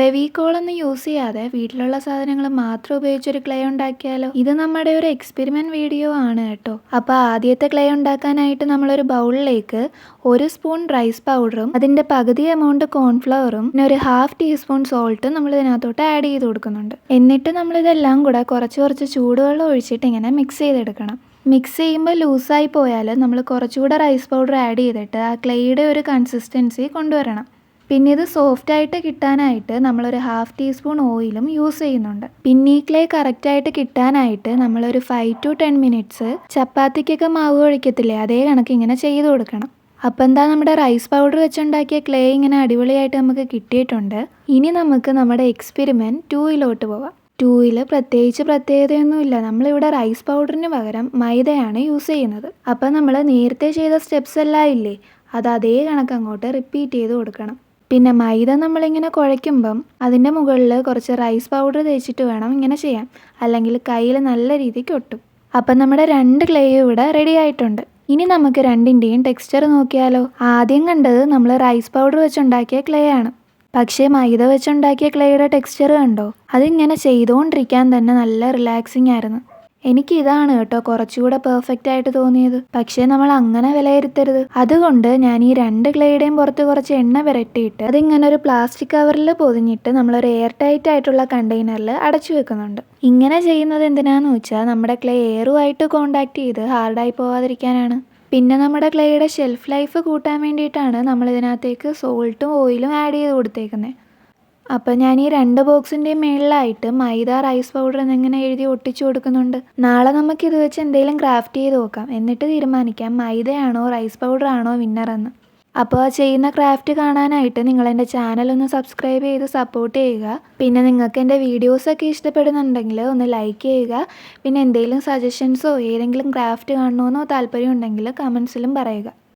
ഫെവിക്കോളൊന്നും use ചെയ്യാതെ വീട്ടിലുള്ള സാധനങ്ങൾ മാത്രം ഉപയോഗിച്ചൊരു ക്ലേ ഉണ്ടാക്കിയാലോ? ഇത് നമ്മുടെ ഒരു എക്സ്പെരിമെന്റ് വീഡിയോ ആണ് കേട്ടോ. അപ്പോൾ ആദ്യത്തെ ക്ലേ ഉണ്ടാക്കാനായിട്ട് നമ്മളൊരു ബൗളിലേക്ക് ഒരു സ്പൂൺ റൈസ് പൗഡറും അതിന്റെ പകുതി എമൗണ്ട് കോൺഫ്ലവറും പിന്നെ ഒരു ഹാഫ് ടീസ്പൂൺ സോൾട്ടും നമ്മൾ ഇതിനകത്തോട്ട് ആഡ് ചെയ്ത് കൊടുക്കുന്നുണ്ട്. എന്നിട്ട് നമ്മൾ ഇതെല്ലാം കൂടെ കുറച്ച് കുറച്ച് ചൂടുവെള്ളം ഒഴിച്ചിട്ട് ഇങ്ങനെ മിക്സ് ചെയ്തെടുക്കണം. മിക്സ് ചെയ്യുമ്പോൾ ലൂസായി പോയാൽ നമ്മൾ കുറച്ചുകൂടെ റൈസ് പൗഡർ ആഡ് ചെയ്തിട്ട് ആ ക്ലേയുടെ ഒരു കൺസിസ്റ്റൻസി കൊണ്ടുവരണം. പിന്നെ ഇത് സോഫ്റ്റ് ആയിട്ട് കിട്ടാനായിട്ട് നമ്മളൊരു ഹാഫ് ടീസ്പൂൺ ഓയിലും യൂസ് ചെയ്യുന്നുണ്ട്. പിന്നെ ഈ ക്ലേ കറക്റ്റായിട്ട് കിട്ടാനായിട്ട് നമ്മളൊരു ഫൈവ് ടു ടെൻ മിനിറ്റ്സ് ചപ്പാത്തിക്കൊക്കെ മാവ് ഒഴിക്കത്തില്ലേ അതേ കണക്ക് ഇങ്ങനെ ചെയ്ത് കൊടുക്കണം. അപ്പം എന്താ നമ്മുടെ റൈസ് പൗഡർ വെച്ചുണ്ടാക്കിയ ക്ലേ ഇങ്ങനെ അടിപൊളിയായിട്ട് നമുക്ക് കിട്ടിയിട്ടുണ്ട്. ഇനി നമുക്ക് നമ്മുടെ എക്സ്പെരിമെന്റ് ടൂയിലോട്ട് പോവാം. ടൂയിൽ പ്രത്യേകിച്ച് പ്രത്യേകതയൊന്നുമില്ല. നമ്മളിവിടെ റൈസ് പൗഡറിന് പകരം മൈദയാണ് യൂസ് ചെയ്യുന്നത്. അപ്പം നമ്മൾ നേരത്തെ ചെയ്ത സ്റ്റെപ്സ് എല്ലാം ഇല്ലേ അത് അതേ കണക്ക് അങ്ങോട്ട് റിപ്പീറ്റ് ചെയ്ത് കൊടുക്കണം. പിന്നെ മൈദ നമ്മളിങ്ങനെ കുഴയ്ക്കുമ്പം അതിന്റെ മുകളിൽ കുറച്ച് റൈസ് പൗഡർ തേച്ചിട്ട് വേണം ഇങ്ങനെ ചെയ്യാൻ. അല്ലെങ്കിൽ കയ്യിൽ നല്ല രീതിക്ക് ഒട്ടും അപ്പം നമ്മുടെ രണ്ട് ക്ലേയും ഇവിടെ റെഡി ആയിട്ടുണ്ട്. ഇനി നമുക്ക് രണ്ടിന്റെയും ടെക്സ്ചർ നോക്കിയാലോ? ആദ്യം കണ്ടത് നമ്മൾ റൈസ് പൗഡർ വെച്ചുണ്ടാക്കിയ ക്ലേ ആണ്. പക്ഷേ മൈദ വെച്ചുണ്ടാക്കിയ ക്ലേയുടെ ടെക്സ്ചർ കണ്ടോ? അതിങ്ങനെ ചെയ്തുകൊണ്ടിരിക്കാൻ തന്നെ നല്ല റിലാക്സിങ് ആയിരുന്നു. എനിക്ക് ഇതാണ് കേട്ടോ കുറച്ചുകൂടെ പെർഫെക്റ്റ് ആയിട്ട് തോന്നിയത്. പക്ഷേ നമ്മൾ അങ്ങനെ വിലയിരുത്തരുത്. അതുകൊണ്ട് ഞാൻ ഈ രണ്ട് ക്ലേയുടെയും പുറത്ത് കുറച്ച് എണ്ണ പുരട്ടിയിട്ട് അതിങ്ങനെ ഒരു പ്ലാസ്റ്റിക് കവറിൽ പൊതിഞ്ഞിട്ട് നമ്മളൊരു എയർ ടൈറ്റ് ആയിട്ടുള്ള കണ്ടെയ്നറിൽ അടച്ചു വെക്കുന്നുണ്ട്. ഇങ്ങനെ ചെയ്യുന്നത് എന്തിനാന്ന് വെച്ചാൽ നമ്മുടെ ക്ലേ എയറുമായിട്ട് കോണ്ടാക്ട് ചെയ്ത് ഹാർഡായി പോവാതിരിക്കാനാണ്. പിന്നെ നമ്മുടെ ക്ലേയുടെ ഷെൽഫ് ലൈഫ് കൂട്ടാൻ വേണ്ടിയിട്ടാണ് നമ്മൾ ഇതിനകത്തേക്ക് സോൾട്ടും ഓയിലും ആഡ് ചെയ്ത് കൊടുത്തേക്കുന്നത് അപ്പം ഞാൻ ഈ രണ്ട് ബോക്സിന്റെ മേളിലായിട്ട് മൈദ റൈസ് പൗഡർ എന്നിങ്ങനെ എഴുതി ഒട്ടിച്ചു കൊടുക്കുന്നുണ്ട്. നാളെ നമുക്ക് ഇത് വെച്ച് എന്തെങ്കിലും ക്രാഫ്റ്റ് ചെയ്ത് നോക്കാം. എന്നിട്ട് തീരുമാനിക്കാം മൈദയാണോ റൈസ് പൗഡർ ആണോ വിന്നർ എന്ന് അപ്പോൾ ചെയ്യുന്ന ക്രാഫ്റ്റ് കാണാനായിട്ട് നിങ്ങൾ എന്റെ ചാനൽ ഒന്ന് സബ്സ്ക്രൈബ് ചെയ്ത് സപ്പോർട്ട് ചെയ്യുക. പിന്നെ നിങ്ങൾക്ക് എന്റെ വീഡിയോസൊക്കെ ഇഷ്ടപ്പെടുന്നുണ്ടെങ്കിൽ ഒന്ന് ലൈക്ക് ചെയ്യുക. പിന്നെ എന്തെങ്കിലും സജഷൻസോ ഏതെങ്കിലും ക്രാഫ്റ്റ് കാണണമെന്നോ താല്പര്യം ഉണ്ടെങ്കിൽ കമൻസിലും പറയുക.